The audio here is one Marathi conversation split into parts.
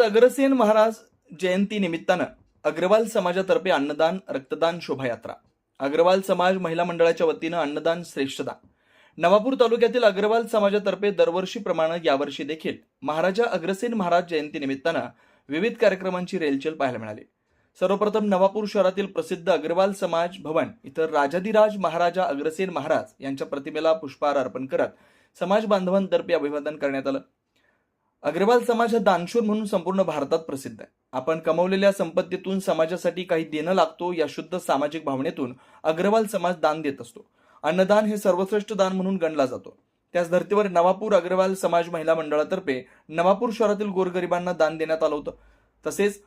अग्रसेन महाराज जयंती निमित्तानं अग्रवाल समाजातर्फे अन्नदान रक्तदान शोभायात्रा. अग्रवाल समाज महिला मंडळाच्या वतीनं अन्नदान श्रेष्ठदान. नवापूर तालुक्यातील अग्रवाल समाजातर्फे दरवर्षीप्रमाणे यावर्षी देखील महाराजा अग्रसेन महाराज जयंती निमित्तानं विविध कार्यक्रमांची रेलचेल पाहायला मिळाली. सर्वप्रथम नवापूर शहरातील प्रसिद्ध अग्रवाल समाज भवन इथं राजाधिराज महाराजा अग्रसेन महाराज यांच्या प्रतिमेला पुष्पहार अर्पण करत समाज बांधवांतर्फे अभिवादन करण्यात आलं. अग्रवाल समाज हा दानशूर म्हणून संपूर्ण भारतात प्रसिद्ध आहे. आपण कमवलेल्या संपत्तीतून समाजासाठी काही देणं लागतो या शुद्ध सामाजिक भावनेतून अग्रवाल समाज दान देत असतो. अन्नदान हे सर्वश्रेष्ठ दान म्हणून गणला जातो. त्याच धर्तीवर नवापूर अग्रवाल समाज महिला मंडळातर्फे नवापूर शहरातील गोरगरिबांना दान देण्यात आलं होतं. तसेच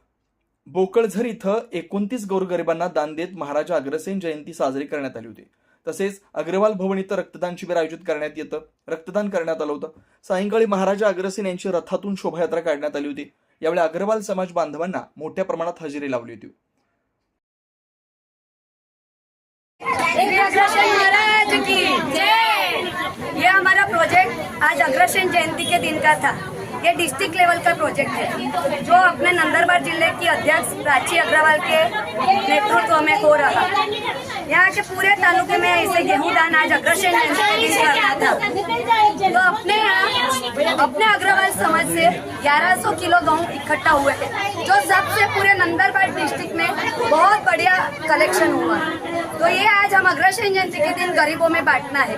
बोकळझर इथं एकोणतीस गोरगरिबांना दान देत महाराजा अग्रसेन जयंती साजरी करण्यात आली होती. तसेच अग्रवाल भवन इथं रक्तदान शिबिर आयोजित करण्यात येतं. रक्तदान करण्यात आलं होतं. सायंकाळी महाराजा अग्रसेन यांची रथातून शोभायात्रा काढण्यात आली होती. यावेळी अग्रवाल समाज बांधवांना मोठ्या प्रमाणात हजेरी लावली होती. ये हमारा प्रोजेक्ट आज अग्रसेन जयंती के दिन का था? ये डिस्ट्रिक्ट लेवल का प्रोजेक्ट है। जो अपने नंदरबार ज़िले की अध्यक्ष प्राची अग्रवाल के नेतृत्व में हो रहा। यहाँ के पूरे तालुके में ऐसे गेहूँ दान आज अग्रसेन करना था। तो अपने यहाँ, अपने अग्रवाल समाज से 1100 किलो गेहूँ इकट्ठा हुए हैं, जो सबसे पूरे नंदरबार डिस्ट्रिक्ट में बहुत बढ़िया कलेक्शन हुआ। तो ये आज हम अग्रसेन जयंती के दिन गरीबों में बांटना है।